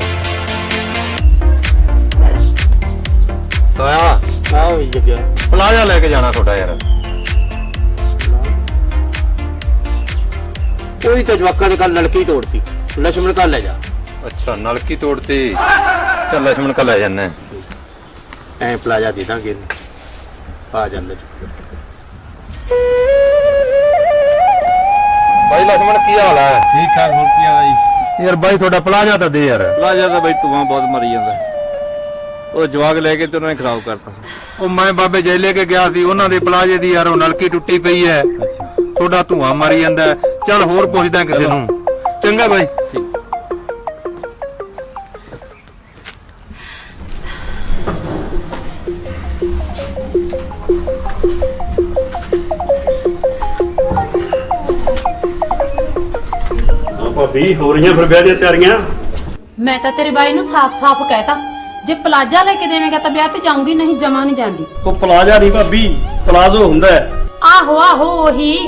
ਪਲਾਜ਼ਾ ਲੈ ਕੇ ਜਾਣਾ ਤੁਹਾਡਾ ਯਾਰ।
ਕੋਈ ਤਾਂ ਜਵਾਕਾਂ ਨੇ ਕੱਲ ਲੜਕੀ ਤੋੜਤੀ। ਲਛਮਣ ਕਾ ਲੈ ਜਾ।
ਅੱਛਾ ਨਲਕੀ ਤੋੜਤੀ। ਚੱਲ ਲਛਮਣ ਕਾ ਲੈ ਜਾਣਾ
ਐ ਪਲਾਜ਼ਾ ਦੇ ਦਾਂਗੇ। ਆ ਜਾਂਦੇ।
ਚ ਬਾਈ ਲਖਮਣ ਕੀ ਹਾਲ ਹੈ?
ਠੀਕ ਠਾਕ ਹੋਰ ਕੀ ਹੈ ਜੀ?
ਯਾਰ ਬਾਈ ਤੁਹਾਡਾ ਪਲਾਜ਼ਾ ਤਾਂ ਦੇ ਯਾਰ।
ਲਾਜਾ ਤਾਂ ਬਈ ਧੂਆਂ ਬਹੁਤ ਮਰੀ ਜਾਂਦਾ। ਉਹ ਜਵਾਗ ਲੈ ਕੇ ਤੇ ਉਹਨਾਂ ਨੇ ਖਰਾਬ ਕਰਤਾ।
ਉਹ ਮੈਂ ਬਾਬੇ ਜੈ ਲੈ ਕੇ ਗਿਆ ਸੀ ਉਹਨਾਂ ਦੇ ਪਲਾਜ਼ੇ ਦੀ ਯਾਰ ਉਹ ਨਲਕੀ ਟੁੱਟੀ ਪਈ ਹੈ। ਤੁਹਾਡਾ ਧੂਆ ਮਾਰੀ ਜਾਂਦਾ ਹੈ। ਚੱਲ ਹੋਰ ਪੁੱਛਦਾ ਕਿਸੇ ਨੂੰ। ਚੰਗਾ ਬਾਈ। ਠੀਕ।
ਭਾਬੀ ਹੋ ਰਹੀਆਂ ਫਿਰ ਵਿਆਹ ਦੀਆਂ ਤਿਆਰੀਆਂ?
ਮੈਂ ਤਾਂ ਤੇਰੇ ਬਾਈ ਨੂੰ ਸਾਫ਼-ਸਾਫ਼ ਕਹਿਤਾ ਜੇ ਪਲਾਜਾ ਲੈ ਕੇ ਦੇਵੇਂਗਾ ਤਾਂ ਵਿਆਹ ਤੇ ਜਾਊਂਗੀ ਨਹੀਂ ਜਮਾ ਨਹੀਂ ਜਾਂਦੀ।
ਉਹ ਪਲਾਜਾ ਨਹੀਂ ਭਾਬੀ ਪਲਾਜ਼ੋ ਹੁੰਦਾ ਹੈ।
ਆਹੋ ਆਹੋ ਉਹੀ।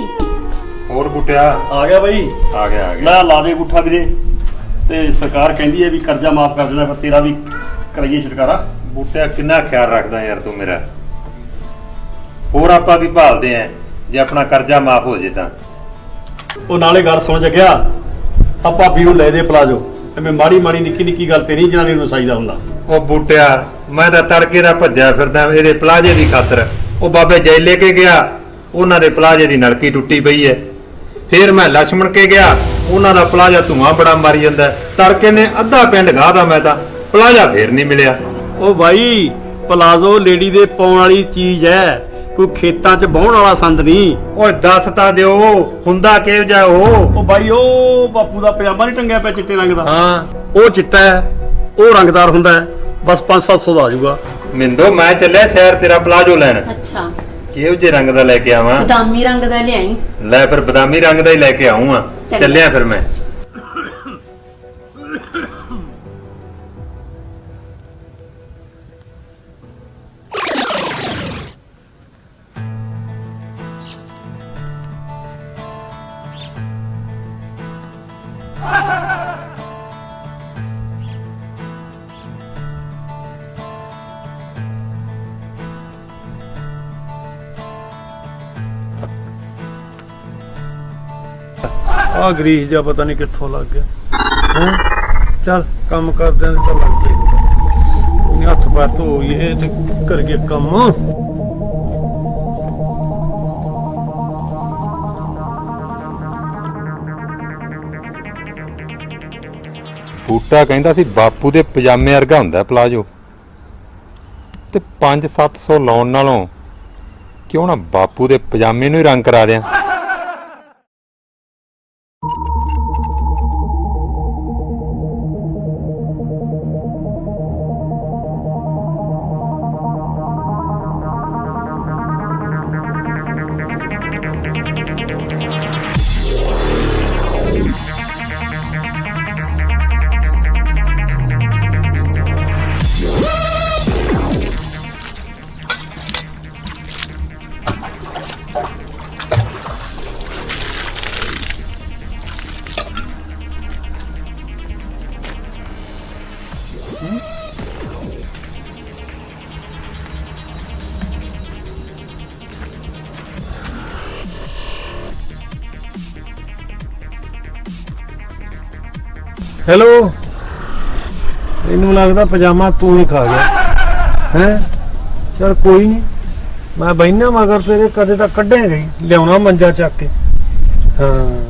ਹੋਰ ਬੁੱਟਿਆ?
ਆ ਗਿਆ ਬਾਈ।
ਆ ਗਿਆ ਆ ਗਿਆ।
ਲੈ ਲਾ ਦੇ ਗੁੱਠਾ ਵੀਰੇ। ਤੇ ਸਰਕਾਰ ਕਹਿੰਦੀ ਹੈ ਵੀ ਕਰਜ਼ਾ ਮਾਫ ਕਰ ਦੇਣਾ ਪਰ ਤੇਰਾ ਵੀ ਕਰਾਈਏ ਛੁਟਕਾਰਾ।
ਬੁੱਟਿਆ ਕਿੰਨਾ ਖਿਆਲ ਰੱਖਦਾ ਯਾਰ ਤੂੰ ਮੇਰਾ। ਹੋਰ ਆਪਾਂ ਵੀ ਭਾਲਦੇ ਆਂ ਜੇ ਆਪਣਾ ਕਰਜ਼ਾ ਮਾਫ ਹੋ ਜੇ ਤਾਂ।
ਉਹ ਨਾਲੇ ਗੱਲ ਸੁਣ ਜਗਿਆ ਆਪਾਂ ਵੀ ਉਹ ਲੈ ਦੇ ਪਲਾਜੋ। ਐਵੇਂ ਮਾੜੀ ਮਾੜੀ ਨਿੱਕੀ ਨਿੱਕੀ ਗੱਲ ਤੇ ਨਹੀਂ ਜਨਾਨੀ ਨੂੰ ਸਾਈਦਾ ਹੁੰਦਾ।
ਉਹ ਬੂਟਿਆ ਮੈਂ ਤਾਂ ਤੜਕੇ ਦਾ ਭੱਜਿਆ ਫਿਰਦਾ ਇਹਦੇ ਪਲਾਜੇ ਦੀ ਖਾਤਰ। ਉਹ ਬਾਬੇ ਜੈ ਲੈ ਕੇ ਗਿਆ ਉਹਨਾਂ ਦੇ ਪਲਾਜੇ ਦੀ ਨਲਕੀ ਟੁੱਟੀ ਪਈ ਹੈ। ਫੇਰ ਮੈਂ ਲక్ష్మణ ਕੇ ਗਿਆ ਉਹਨਾਂ ਦਾ ਪਲਾਜਾ ਧੂਆਂ ਬੜਾ ਮਾਰੀ ਜਾਂਦਾ ਤੜਕੇ ਨੇ ਅੱਧਾ ਪਿੰਡ ਗਾਦਾ ਮੈਂ ਤਾਂ ਪਲਾਜਾ ਫੇਰ ਨਹੀਂ ਮਿਲਿਆ।
ਉਹ ਬਾਈ ਪਲਾਜ਼ੋ ਲੇਡੀ ਦੇ ਪਾਉਣ ਵਾਲੀ ਚੀਜ਼ ਹੈ। ਕੋਈ ਖੇਤਾਂ 'ਚ ਵਾਹੁਣ ਵਾਲਾ ਸੰਦ ਨਹੀਂ।
ਓਏ ਦੱਸ ਤਾਂ ਦਿਓ ਹੁੰਦਾ ਕਿਹੋ ਜਿਹਾ ਉਹ?
ਉਹ ਬਾਈ ਉਹ ਬਾਪੂ ਦਾ ਪਜਾਮਾ ਨਹੀਂ ਟੰਗਿਆ ਪਿਆ ਚਿੱਟੇ ਰੰਗ ਦਾ।
ਹਾਂ।
ਉਹ ਚਿੱਟਾ ਹੈ ਉਹ ਰੰਗਦਾਰ ਹੁੰਦਾ ਹੈ। ਬਸ 5-700 ਦਾ ਆ ਜਾਊਗਾ।
ਮਿੰਦੋ ਮੈਂ ਚੱਲਿਆ ਸ਼ਹਿਰ ਤੇਰਾ ਪਲਾਜੋ ਲੈਣ।
ਅੱਛਾ।
ਕਿਹੋ ਜਿਹੇ ਰੰਗ ਦਾ ਲੈ ਕੇ ਆਵਾਂ?
ਬਦਾਮੀ ਰੰਗ ਦਾ ਲਿਆਈ।
ਲੈ ਫਿਰ ਬਦਾਮੀ ਰੰਗ ਦਾ ਹੀ ਲੈ ਕੇ ਆਉਂਗਾ
ਚੰਗਾ।
ਚੱਲਿਆ ਫਿਰ ਮੈਂ।
ਆ ਗਰੀਸ ਜਿਹਾ ਪਤਾ ਨਹੀਂ ਕਿੱਥੋਂ ਲੱਗ ਗਿਆ। ਹੈਂ? ਚੱਲ, ਕੰਮ ਕਰਦਿਆਂ ਤਾਂ ਲੱਗ ਜਾਏਗਾ ਇਹ ਹੱਥ ਪੈਰ ਧੋਈਏ ਤੇ ਕਰੀਏ ਕੰਮ।
ਬੂਟਾ ਕਹਿੰਦਾ ਸੀ ਬਾਪੂ ਦੇ ਪਜਾਮੇ ਵਰਗਾ ਹੁੰਦਾ, ਪਲਾਜੋ। ਤੇ 5-700 ਲਾਉਣ ਨਾਲੋਂ ਕਿਉਂ ਨਾ ਬਾਪੂ ਦੇ ਪਜਾਮੇ ਨੂੰ ਹੀ ਰੰਗ ਕਰਾ ਦਿਆਂ?
ਹੈਲੋ ਇਹਨੂੰ ਲੱਗਦਾ ਪਜਾਮਾ ਤੂੰ ਹੀ ਖਾ ਗਿਆ। ਹੈ? ਚਲ ਕੋਈ ਨਹੀਂ ਮੈਂ ਬੈਠਣਾ ਮਗਰ ਤੇਰੇ ਕਦੇ ਤਾਂ ਕੱਢੇ ਗਈ ਲਿਆਉਣਾ ਮੰਜਾ ਚੱਕ ਕੇ। ਹਾਂ।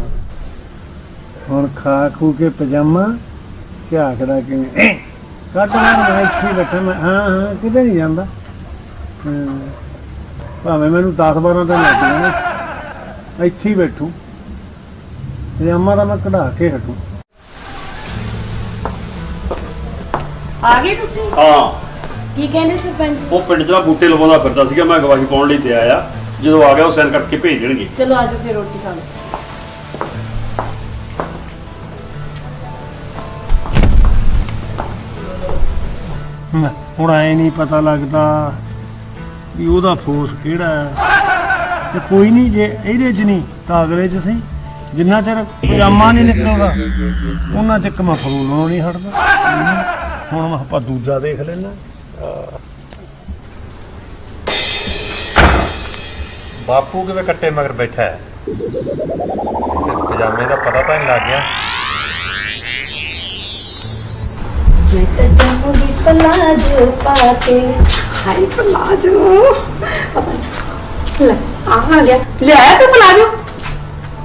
ਹੁਣ ਖਾ ਖੂ ਕੇ ਪਜਾਮਾ ਝਾਕਦਾ ਕਿਵੇਂ ਕੱਢਣਾ ਮੈਂ ਇੱਥੇ ਬੈਠਾ ਮੈਂ। ਹਾਂ ਹਾਂ, ਕਿਤੇ ਨਹੀਂ ਜਾਂਦਾ। ਹਾਂ। ਭਾਵੇਂ ਮੈਨੂੰ 10 12 ਦਿਨ ਲੱਗ ਜਾਣ। ਇੱਥੇ ਹੀ ਬੈਠੂ। ਪਜਾਮਾ ਤਾਂ ਮੈਂ ਕਢਾ ਕੇ ਹਟੂ।
ਆ ਗਏ ਤੁਸੀਂ?
ਹਾਂ।
ਕੀ ਕਹਿੰਦੇ ਸਰਪੰਚ?
ਉਹ ਪਿੰਡ 'ਚ ਨਾ ਬੂਟੇ ਲਵਾਉਂਦਾ ਫਿਰਦਾ ਸੀਗਾ ਮੈਂ ਗਵਾਹੀ ਪਾਉਣ ਲਈ ਤੇ ਆਇਆ। ਜਦੋਂ ਆ ਗਿਆ ਉਹ ਸਾਈਨ ਕਰਕੇ ਭੇਜ ਦੇਣਗੇ।
ਚਲੋ ਆਜੋ ਫਿਰ ਰੋਟੀ ਖਾ ਲਓ।
ਹੁਣ ਐ ਨਹੀਂ ਪਤਾ ਲੱਗਦਾ ਵੀ ਉਹਦਾ ਫੋਰਸ ਕਿਹੜਾ ਹੈ। ਤੇ ਕੋਈ ਨਹੀਂ ਜੇ ਇਹਦੇ 'ਚ ਨਹੀਂ ਤਾਂ ਅਗਲੇ 'ਚ ਸਹੀ। ਜਿੰਨਾ ਚਿਰ ਪਜਾਮਾ ਨਹੀਂ ਨਿਕਲਦਾ ਉਹਨਾਂ ਚਿਰ ਮੈਂ ਫਰੂਲੋਂ ਨਹੀਂ ਹਟਦਾ। ਹੁਣ ਮੈਂ ਆਪਾਂ ਦੂਜਾ ਦੇਖ ਲੈਣਾ
ਬਾਪੂ ਕਿਵੇਂ ਕੱਟੇ ਮਗਰ ਬੈਠਾ ਹੈ? ਪਜਾਮੇ ਦਾ ਪਤਾ ਤਾਂ ਨਹੀਂ ਲੱਗ ਗਿਆ।
ਹਾਈ ਪਲਾਜੋ ਲੈ ਆ ਆ ਗਿਆ। ਲੈ ਤੂੰ ਪਲਾਜੋ?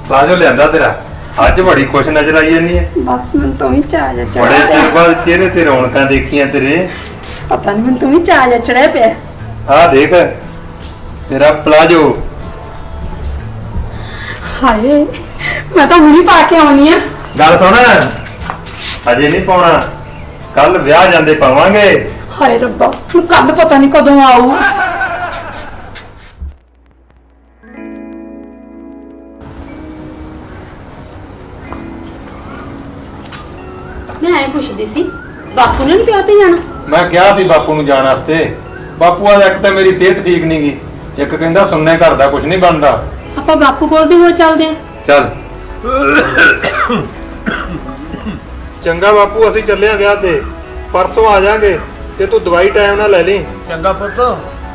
ਪਲਾਜੋ ਲਿਆਂਦਾ ਤੇਰਾ। ਅੱਜ ਬੜੀ ਖੁਸ਼ ਨਜ਼ਰ ਆਈ ਜਾਂਦੀ ਹੈ।
ਬਸ ਮੈਨੂੰ ਤੂੰ ਹੀ ਚਾਹ ਜਾ
ਬੜੇ
ਚੜਿਆ
ਚਿਰ ਬਾਅਦ ਚਿਹਰੇ ਤੇ ਰੌਣਕਾਂ ਦੇਖੀਆਂ ਤੇਰੇ?
ਪਤਾ ਨਹੀਂ ਮੈਨੂੰ ਤੂੰ ਹੀ ਚਾਹ ਜਾ ਚੜਿਆ ਪਿਆ।
ਆਹ ਦੇਖ ਤੇਰਾ ਪਲਾਜੋ।
ਹਾਏ ਮੈਂ ਤਾਂ ਹੁਣੀ ਪਾ ਕੇ ਆਉਣੀ ਆ।
ਗੱਲ ਸੁਣ ਅਜੇ ਨਹੀਂ ਪਾਉਣਾ। ਕੱਲ ਵਿਆਹ ਜਾਂਦੇ ਪਾਵਾਂਗੇ।
ਹਾਏ ਰੱਬਾ ਹੁਣ ਕੱਲ ਪਤਾ ਨਹੀਂ ਕਦੋਂ ਆਊ। ਮੈਂ ਐ ਪੁੱਛਦੀ ਸੀ ਬਾਪੂ ਨੇ ਨੀ ਕਿਹਾ ਤੇ ਜਾਣਾ?
ਮੈਂ ਕਿਹਾ ਸੀ ਬਾਪੂ ਨੂੰ ਜਾਣ ਵਾਸਤੇ। ਬਾਪੂ ਆ ਇੱਕ ਤਾਂ ਮੇਰੀ ਸਿਹਤ ਠੀਕ ਨਹੀਂ ਗਈ ਇੱਕ ਕਹਿੰਦਾ ਸੁਣਨੇ ਘਰ ਦਾ ਕੁਝ ਨਹੀਂ ਬਣਦਾ।
ਆਪਾਂ ਬਾਪੂ ਕੋਲ ਦੀ ਹੋ ਚੱਲਦੇ ਆ
ਚੱਲ। ਚੰਗਾ ਬਾਪੂ ਅਸੀਂ ਚੱਲੇ ਆ ਵਿਆਹ ਤੇ। ਪਰਸੋਂ ਆ ਜਾਾਂਗੇ ਤੇ ਤੂੰ ਦਵਾਈ ਟਾਈਮ ਨਾਲ ਲੈ ਲਈ।
ਚੰਗਾ ਪੁੱਤ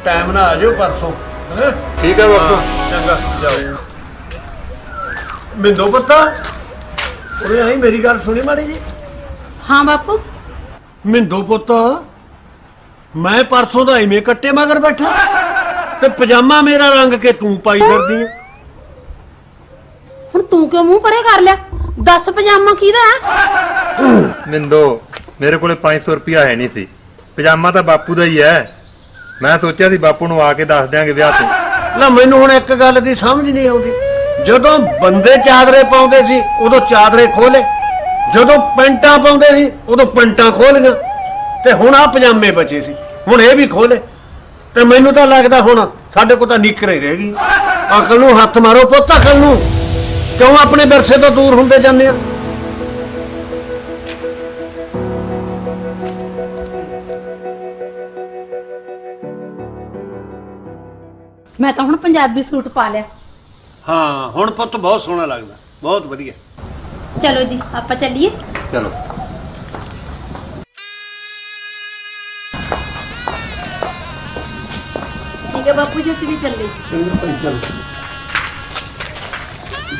ਟਾਈਮ ਨਾਲ ਆ ਜਾਓ ਪਰਸੋਂ ਹੈਂ?
ਠੀਕ ਹੈ ਬਾਪੂ।
ਚੰਗਾ ਜਾਓ। ਮਿੰਦੋ ਪੁੱਤ ਉਰੇ ਆਈ ਮੇਰੀ ਗੱਲ ਸੁਣੀ ਮਾੜੀ ਜੀ।
ਹਾਂ ਬਾਪੂ।
ਮਿੰਦੋ ਪੁੱਤ ਮੈਂ ਪਰਸੋਂ ਦਾ ਐਵੇਂ ਕੱਟੇ ਮਗਰ ਬੈਠਾ। ਤੇ ਪਜਾਮਾ ਮੇਰਾ ਰੰਗ ਕੇ ਤੂੰ ਪਾਈ ਫਿਰਦੀ ਹੈ
ਹੁਣ ਤੂੰ ਕਿਉਂ ਮੂੰਹ ਪਰੇ ਕਰ ਲਿਆ? ਦੱਸ ਪਜਾਮਾ ਕਿਹਦਾ ਹੈ?
ਮਿੰਦੋ ਮੇਰੇ ਕੋਲੇ 500 ਰੁਪਿਆ ਹੈ ਨਹੀਂ ਸੀ। ਪਜਾਮਾ ਤਾਂ ਬਾਪੂ ਦਾ ਹੀ ਹੈ। ਮੈਂ ਸੋਚਿਆ ਸੀ ਬਾਪੂ ਨੂੰ ਆ ਕੇ ਦੱਸ ਦਿਆਂਗੇ ਵਿਆਹ ਤੇ।
ਨਾ ਮੈਨੂੰ ਹੁਣ ਇੱਕ ਗੱਲ ਦੀ ਸਮਝ ਨਹੀਂ ਆਉਂਦੀ। ਜਦੋਂ ਬੰਦੇ ਚਾਦਰੇ ਪਾਉਂਦੇ ਸੀ ਉਦੋਂ ਚਾਦਰੇ ਖੋਲੇ ਜਦੋਂ ਪੈਂਟਾਂ ਪਾਉਂਦੇ ਸੀ ਉਦੋਂ ਪੈਂਟਾਂ ਖੋਲੀਆਂ ਤੇ ਹੁਣ ਆ ਪਜਾਮੇ ਬਚੇ ਸੀ। ਹੁਣ ਇਹ ਵੀ ਖੋਲੇ। ਤੇ ਮੈਨੂੰ ਤਾਂ ਲੱਗਦਾ ਹੁਣ ਸਾਡੇ ਕੋਲ ਤਾਂ ਨਿਕਰੇ ਰਹਿ ਗਈ। ਅਕਲ ਨੂੰ ਹੱਥ ਮਾਰੋ ਪੁੱਤ ਅਕਲ ਨੂੰ। ਕਿਉਂ ਆਪਣੇ ਵਿਰਸੇ ਤੋਂ ਦੂਰ ਹੁੰਦੇ ਜਾਂਦੇ ਆ?
ਮੈਂ ਤਾਂ ਹੁਣ ਪੰਜਾਬੀ ਸੂਟ ਪਾ ਲਿਆ।
ਹਾਂ ਹੁਣ ਪੁੱਤ ਬਹੁਤ ਸੋਹਣਾ ਲੱਗਦਾ। ਬਹੁਤ ਵਧੀਆ।
ਚਲੋ ਜੀ ਆਪਾਂ ਚੱਲੀਏ।
ਚਲੋ।
ਠੀਕ ਹੈ ਬਾਪੂ ਜੀ ਅਸੀਂ ਵੀ ਚੱਲੇ।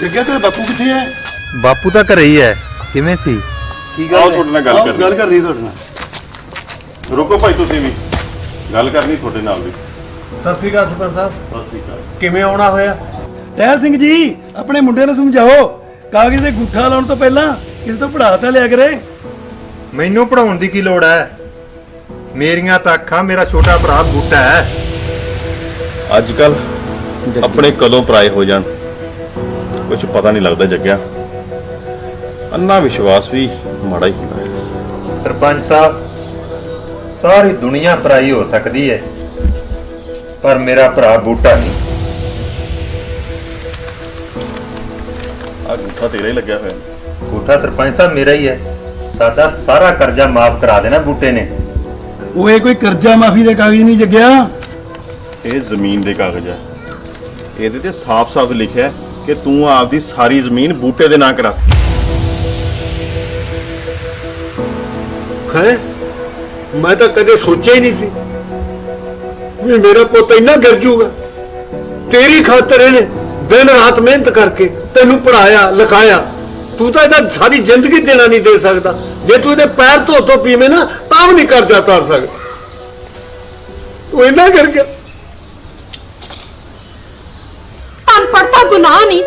ਜੱਗਾ ਤੇਰੇ ਬਾਪੂ ਕਿੱਥੇ ਹੈ
ਬਾਪੂ ਤਾਂ ਘਰੇ ਹੀ ਹੈ ਕਿਵੇਂ ਸੀ?
ਆਓ ਤੁਹਾਡੇ ਨਾਲ ਗੱਲ ਕਰਨੀ। ਗੱਲ ਕਰਨੀ ਤੁਹਾਡੇ ਨਾਲ। ਰੁਕੋ ਭਾਈ ਤੁਸੀਂ ਵੀ। ਗੱਲ ਕਰਨੀ ਤੁਹਾਡੇ ਨਾਲ ਵੀ।
ਸਤਿ ਸ੍ਰੀ ਅਕਾਲ ਸਰਪੰਚ ਸਾਹਿਬ।
ਸਤਿ ਸ਼੍ਰੀ ਅਕਾਲ।
ਕਿਵੇਂ ਆਉਣਾ ਹੋਇਆ?
ਟਹਿਲ ਸਿੰਘ ਜੀ ਆਪਣੇ ਮੁੰਡੇ ਨੂੰ ਸਮਝਾਓ। ਕਾਗਜ਼ ਤੇ ਗੁੱਠਾ ਲਾਉਣ ਤੋਂ ਪਹਿਲਾਂ ਕਿਸੇ ਤੋਂ ਪੜ੍ਹਾ ਤਾਂ ਲਿਆ ਕਰੇ।
ਮੈਨੂੰ ਪੜਾਉਣ ਦੀ ਕੀ ਲੋੜ ਹੈ? ਮੇਰੀਆਂ ਤਾਂ ਅੱਖਾਂ ਮੇਰਾ ਛੋਟਾ ਭਰਾ ਬੂਟਾ ਹੈ।
ਅੱਜ ਕੱਲ ਆਪਣੇ ਕਦੋਂ ਪਰਾਏ ਹੋ ਜਾਣ? ਕੁਝ ਪਤਾ ਨਹੀਂ ਲੱਗਦਾ ਜੱਗਿਆ। ਅੰਨਾ ਵਿਸ਼ਵਾਸ ਵੀ ਮਾੜਾ ਹੀ ਹੁੰਦਾ ਹੈ।
ਸਰਪੰਚ ਸਾਹਿਬ ਸਾਰੀ ਦੁਨੀਆ ਪਰਾਈ ਹੋ ਸਕਦੀ ਹੈ ਪਰ ਮੇਰਾ ਭਰਾ ਬੂਟਾ ਨਹੀਂ।
ਆ ਗੁੱਠਾ ਤੇਰਾ ਹੀ ਲੱਗਿਆ ਹੋਇਆ।
ਬੂਟਾ ਸਰਪੰਚ ਸਾਹਿਬ ਮੇਰਾ ਹੀ ਹੈ। ਸਾਡਾ ਸਾਰਾ ਕਰਜ਼ਾ ਮਾਫ ਕਰਾ ਦੇਣਾ ਬੂਟੇ ਨੇ।
ਉਹ ਇਹ ਕੋਈ ਕਰਜ਼ਾ ਮਾਫੀ ਦੇ ਕਾਗਜ਼ ਨਹੀਂ ਜੱਗਿਆ?
ਇਹ ਜ਼ਮੀਨ ਦੇ ਕਾਗਜ਼ ਹੈ ਇਹਦੇ ਤੇ ਸਾਫ਼-ਸਾਫ਼ ਲਿਖਿਆ ਹੈ ਕਿ ਤੂੰ ਆਪਦੀ ਸਾਰੀ ਜ਼ਮੀਨ ਬੂਟੇ ਦੇ ਨਾਂ ਕਰਾ।
ਹੈ? ਮੈਂ ਤਾਂ ਕਦੇ ਸੋਚਿਆ ਹੀ ਨਹੀਂ ਸੀ ਵੀ ਮੇਰਾ ਪੁੱਤ ਇੰਨਾ ਗਿਰ ਜੂਗਾ ਤੇਰੀ ਖਾਤਰ ਇਹਨੇ ਦਿਨ ਰਾਤ ਮਿਹਨਤ ਕਰਕੇ ਤੈਨੂੰ ਪੜਾਇਆ ਲਿਖਾਇਆ, ਤੂੰ ਤਾਂ ਇਹਦਾ ਸਾਰੀ ਜ਼ਿੰਦਗੀ ਦੇਣਾ ਨਹੀਂ ਦੇ ਸਕਦਾ। ਜੇ ਤੂੰ ਇਹਦੇ ਪੈਰ ਧੋ ਧੋ ਪੀਵੇਂ ਨਾ, ਤਾਂ ਵੀ ਨਹੀਂ ਕਰਜ਼ਾ ਤਾਰ ਸਕਦਾ। ਤੂੰ ਇੰਨਾ ਕਰ ਗਿਆ।
ਅਨਪੜਤਾ ਗੁਨਾਹ ਨਹੀਂ।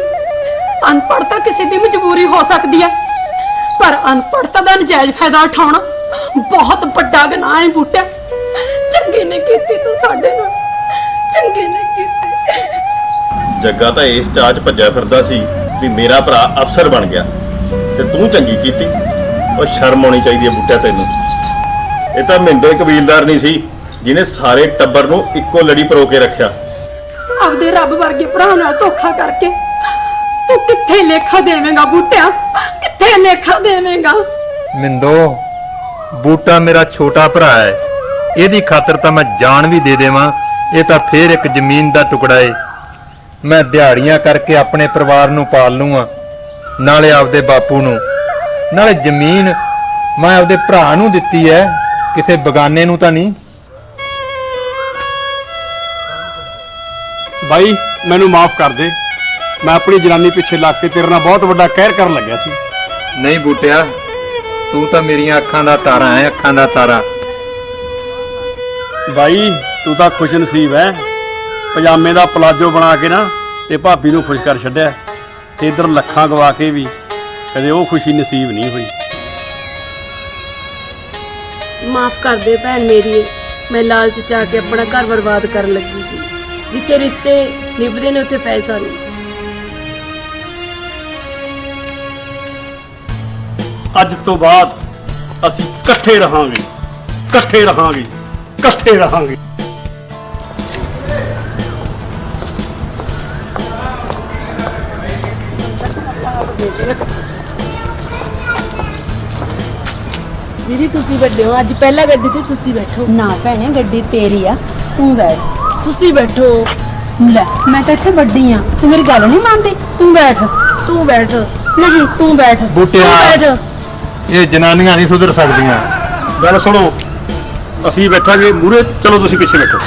ਅਨਪੜਤਾ ਕਿਸੇ ਦੀ ਮਜਬੂਰੀ ਹੋ ਸਕਦੀ ਹੈ। ਪਰ ਅਨਪੜਤਾ ਦਾ ਨਜਾਇਜ਼ ਫਾਇਦਾ ਉਠਾਉਣਾ ਬਹੁਤ ਵੱਡਾ ਗੁਨਾਹ ਹੈ ਬੂਟਾ ਚੰਗੀ ਨੇ ਕੀਤੀ ਤੂੰ ਸਾਡੇ ਨਾਲ। ਚੰਗੀ ਨੇ ਕੀਤੀ।
ਜੱਗਾ ਤਾਂ ਇਸ ਚਾਚ ਭੱਜਿਆ ਫਿਰਦਾ ਸੀ ਵੀ ਮੇਰਾ ਭਰਾ ਅਫਸਰ ਬਣ ਗਿਆ ਤੇ ਤੂੰ ਚੰਗੀ ਕੀਤੀ। ਉਹ ਸ਼ਰਮ ਆਉਣੀ ਚਾਹੀਦੀ ਹੈ ਬੁੱਟਿਆ ਤੈਨੂੰ। ਇਹ ਤਾਂ ਮਿੰਦੇ ਕਬੀਲਦਾਰ ਨਹੀਂ ਸੀ ਜਿਹਨੇ ਸਾਰੇ ਟੱਬਰ ਨੂੰ ਇੱਕੋ ਲੜੀ ਪਰੋ ਕੇ ਰੱਖਿਆ।
ਆਪਦੇ ਰੱਬ ਵਰਗੇ ਭਰਾ ਨਾਲ ਧੋਖਾ ਕਰਕੇ ਤੂੰ ਕਿੱਥੇ ਲੇਖਾ ਦੇਵੇਂਗਾ ਬੂਟਿਆ? ਕਿੱਥੇ ਲੇਖਾ ਦੇਵੇਂਗਾ?
ਮਿੰਦੋ ਬੂਟਾ ਮੇਰਾ ਛੋਟਾ ਭਰਾ ਹੈ। ਇਹਦੀ ਖਾਤਰ ਤਾਂ ਮੈਂ ਜਾਨ ਵੀ ਦੇ ਦੇਵਾਂ ਇਹ ਤਾਂ ਫੇਰ ਇੱਕ ਜ਼ਮੀਨ ਦਾ ਟੁਕੜਾ ਏ। ਮੈਂ ਦਿਹਾੜੀਆਂ ਕਰਕੇ ਆਪਣੇ ਪਰਿਵਾਰ ਨੂੰ ਪਾਲ ਲੂੰਗਾ। ਨਾਲੇ ਆਪਦੇ ਬਾਪੂ ਨੂੰ। ਨਾਲੇ ਜ਼ਮੀਨ ਮੈਂ ਆਪਦੇ ਭਰਾ ਨੂੰ ਦਿੱਤੀ ਹੈ। ਕਿਸੇ ਬਗਾਨੇ ਨੂੰ ਤਾਂ ਨਹੀਂ।
ਬਾਈ ਮੈਨੂੰ ਮਾਫ ਕਰ ਦੇ। ਮੈਂ ਆਪਣੀ ਜਨਾਨੀ ਪਿੱਛੇ ਲੱਗ ਕੇ ਤੇਰੇ ਨਾਲ ਬਹੁਤ ਵੱਡਾ ਕਹਿਰ ਕਰਨ ਲੱਗਿਆ ਸੀ।
ਨਹੀਂ ਬੂਟਿਆ ਤੂੰ ਤਾਂ ਮੇਰੀਆਂ ਅੱਖਾਂ ਦਾ ਤਾਰਾ ਹੈ ਅੱਖਾਂ ਦਾ ਤਾਰਾ।
ਬਾਈ ਤੂੰ ਤਾਂ ਖੁਸ਼ ਨਸੀਬ ਹੈ। ਪਜਾਮੇ ਦਾ ਪਲਾਜੋ ਬਣਾ ਕੇ ਨਾ ਤੇ ਭਾਬੀ ਨੂੰ ਖੁਸ਼ ਕਰ ਛੱਡਿਆ। ਤੇ ਇਧਰ ਲੱਖਾਂ ਗਵਾ ਕੇ ਵੀ ਕਦੇ ਉਹ ਖੁਸ਼ੀ ਨਸੀਬ ਨਹੀਂ ਹੋਈ।
ਮਾਫ ਕਰ ਦੇ ਭੈਣ ਮੇਰੀ ਮੈਂ ਲਾਲਚ ਚ ਆ ਕੇ ਆਪਣਾ ਘਰ ਬਰਬਾਦ ਕਰਨ ਲੱਗੀ ਸੀ। ਜਿੱਥੇ ਰਿਸ਼ਤੇ ਨਿਭਦੇ ਨੇ ਉੱਥੇ ਪੈਸਾ ਨਹੀਂ।
ਅੱਜ ਤੋਂ ਬਾਅਦ ਅਸੀਂ ਇਕੱਠੇ ਰਹਾਂਗੇ ਇਕੱਠੇ ਰਹਾਂਗੇ ਇਕੱਠੇ ਰਹਾਂਗੇ।
ਦੀਦੀ ਤੁਸੀਂ ਵੱਡੇ ਹੋ। ਅੱਜ ਪਹਿਲਾ ਗੱਡੀ ਤੇ ਤੁਸੀਂ ਬੈਠੋ।
ਨਾ ਭੈਣੇ ਗੱਡੀ ਤੇਰੀ ਆ। ਤੂੰ ਬੈਠ।
ਤੁਸੀਂ ਬੈਠੋ।
ਲੈ ਮੈਂ ਤਾਂ ਇੱਥੇ ਵੱਡੀ ਆ। ਤੂੰ ਮੇਰੀ ਗੱਲ ਨਹੀਂ ਮੰਨਦੀ। ਤੂੰ ਬੈਠ।
ਤੂੰ ਬੈਠ।
ਨਹੀਂ ਤੂੰ ਬੈਠ।
ਬੂਟਿਆ
ਤੂੰ ਬੈਠ।
ਇਹ ਜਨਾਨੀਆਂ ਨਹੀਂ ਸੁਧਰ ਸਕਦੀਆਂ।
ਗੱਲ ਸੁਣੋ ਅਸੀਂ ਬੈਠਾਂਗੇ ਮੂਰੇ ਚਲੋ ਤੁਸੀਂ ਪਿੱਛੇ ਬੈਠੋ।